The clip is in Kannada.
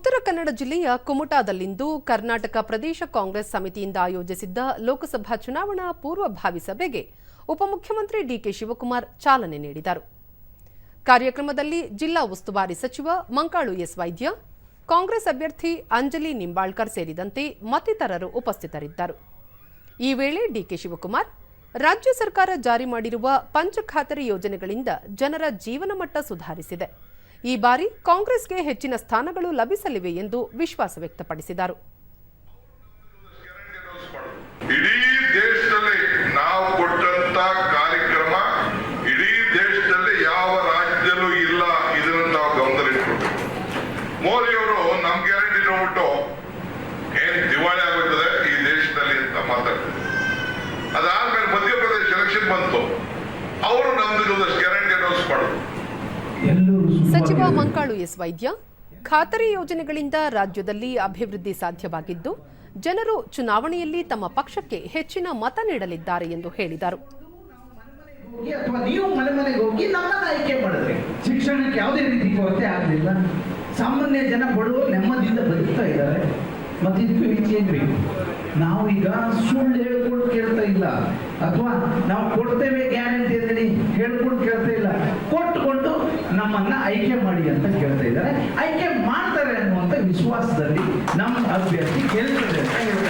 ಉತ್ತರ ಕನ್ನಡ ಜಿಲ್ಲೆಯ ಕುಮಟಾದಲ್ಲಿಂದು ಕರ್ನಾಟಕ ಪ್ರದೇಶ ಕಾಂಗ್ರೆಸ್ ಸಮಿತಿಯಿಂದ ಆಯೋಜಿಸಿದ್ದ ಲೋಕಸಭಾ ಚುನಾವಣಾ ಪೂರ್ವಭಾವಿ ಸಭೆಗೆ ಉಪಮುಖ್ಯಮಂತ್ರಿ ಡಿಕೆ ಶಿವಕುಮಾರ್ ಚಾಲನೆ ನೀಡಿದರು. ಕಾರ್ಯಕ್ರಮದಲ್ಲಿ ಜಿಲ್ಲಾ ಉಸ್ತುವಾರಿ ಸಚಿವ ಮಂಕಾಳು ಎಸ್ ವೈದ್ಯ, ಕಾಂಗ್ರೆಸ್ ಅಭ್ಯರ್ಥಿ ಅಂಜಲಿ ನಿಂಬಾಳ್ಕರ್ ಸೇರಿದಂತೆ ಮತ್ತಿತರರು ಉಪಸ್ಥಿತರಿದ್ದರು. ಈ ವೇಳೆ ಡಿಕೆ ಶಿವಕುಮಾರ್, ರಾಜ್ಯ ಸರ್ಕಾರ ಜಾರಿ ಮಾಡಿರುವ ಪಂಚಖಾತರಿ ಯೋಜನೆಗಳಿಂದ ಜನರ ಜೀವನ ಮಟ್ಟ ಸುಧಾರಿಸಿದೆ. ಈ ಬಾರಿ ಕಾಂಗ್ರೆಸ್ಗೆ ಹೆಚ್ಚಿನ ಸ್ಥಾನಗಳು ಲಭಿಸಲಿವೆ ಎಂದು ವಿಶ್ವಾಸ ವ್ಯಕ್ತಪಡಿಸಿದರು. ಇಡೀ ದೇಶದಲ್ಲಿ ನಾವು ಕೊಟ್ಟಂತ ಕಾರ್ಯಕ್ರಮ ಇಡೀ ದೇಶದಲ್ಲಿ ಯಾವ ರಾಜ್ಯದಲ್ಲೂ ಇಲ್ಲ ಇದನ್ನು ನಾವು ಗಮನದಲ್ಲಿಟ್ಕೊಳ್ಬೇಕು. ಮೋದಿ ಅವರು ನಮ್ ಗ್ಯಾರಂಟಿ ನೋಡ್ಬಿಟ್ಟು ಏನ್ ದಿವಾಳಿ ಆಗುತ್ತದೆ ಈ ದೇಶದಲ್ಲಿ ಅಂತ ಮಾತಾಡ್ತಾರೆ. ಅದಾದ್ಮೇಲೆ ಮಧ್ಯಪ್ರದೇಶ ಎಲೆಕ್ಷನ್ ಬಂತು. ಅವರು ನಮ್ದು ಗ್ಯಾರಂಟಿ ಅನೌನ್ಸ್ ಮಾಡಿದ್ರು ಎಲ್ಲರೂ ಸಚಿವ. ಮಂಕಾಳು ಎಸ್ ವೈದ್ಯ ಖಾತರಿ ಯೋಜನೆಗಳಿಂದ ರಾಜ್ಯದಲ್ಲಿ ಅಭಿವೃದ್ಧಿ ಸಾಧ್ಯವಾಗಿದ್ದು ಜನರು ಚುನಾವಣೆಯಲ್ಲಿ ತಮ್ಮ ಪಕ್ಷಕ್ಕೆ ಹೆಚ್ಚಿನ ಮತ ನೀಡಲಿದ್ದಾರೆ ಎಂದು ಹೇಳಿದರು. ಅಥವಾ ನೀವು ಮನೆ ಮನೆಗೆ ಹೋಗಿ ನಮ್ಮನ್ನ ಆಯ್ಕೆ ಮಾಡಿದ್ರಿ ಶಿಕ್ಷಣಕ್ಕೆ ಯಾವುದೇ ರೀತಿ ಕೊರತೆ ಆಗಲಿಲ್ಲ. ಸಾಮಾನ್ಯ ಜನ ಬಡವರು ನೆಮ್ಮದಿಯಿಂದ ಬದುಕ್ತಾ ಇದ್ದಾರೆ. ಮತ್ತು ಇದಕ್ಕೂ ಹೆಚ್ಚೇನು ಬೇಕು? ನಾವು ಈಗ ಸುಳ್ಳು ಹೇಳ್ಕೊಂಡು ಕೇಳ್ತಾ ಇಲ್ಲ. ಅಥವಾ ನಾವು ಕೊಡ್ತೇವೆ ಗ್ಯಾರಂಟಿ ಅಂತೇಳಿ ಹೇಳ್ಕೊಂಡು ಕೇಳ್ತಾ ನಮ್ಮನ್ನ ಆಯ್ಕೆ ಮಾಡಿ ಅಂತ ಕೇಳ್ತಾ ಇದ್ದಾರೆ. ಆಯ್ಕೆ ಮಾಡ್ತಾರೆ ಅನ್ನುವಂಥ ವಿಶ್ವಾಸದಲ್ಲಿ ನಮ್ಮ ಅಭ್ಯರ್ಥಿ ಗೆಲ್ತದೆ ಅಂತ ಹೇಳ್ತಾ ಇದ್ದೀವಿ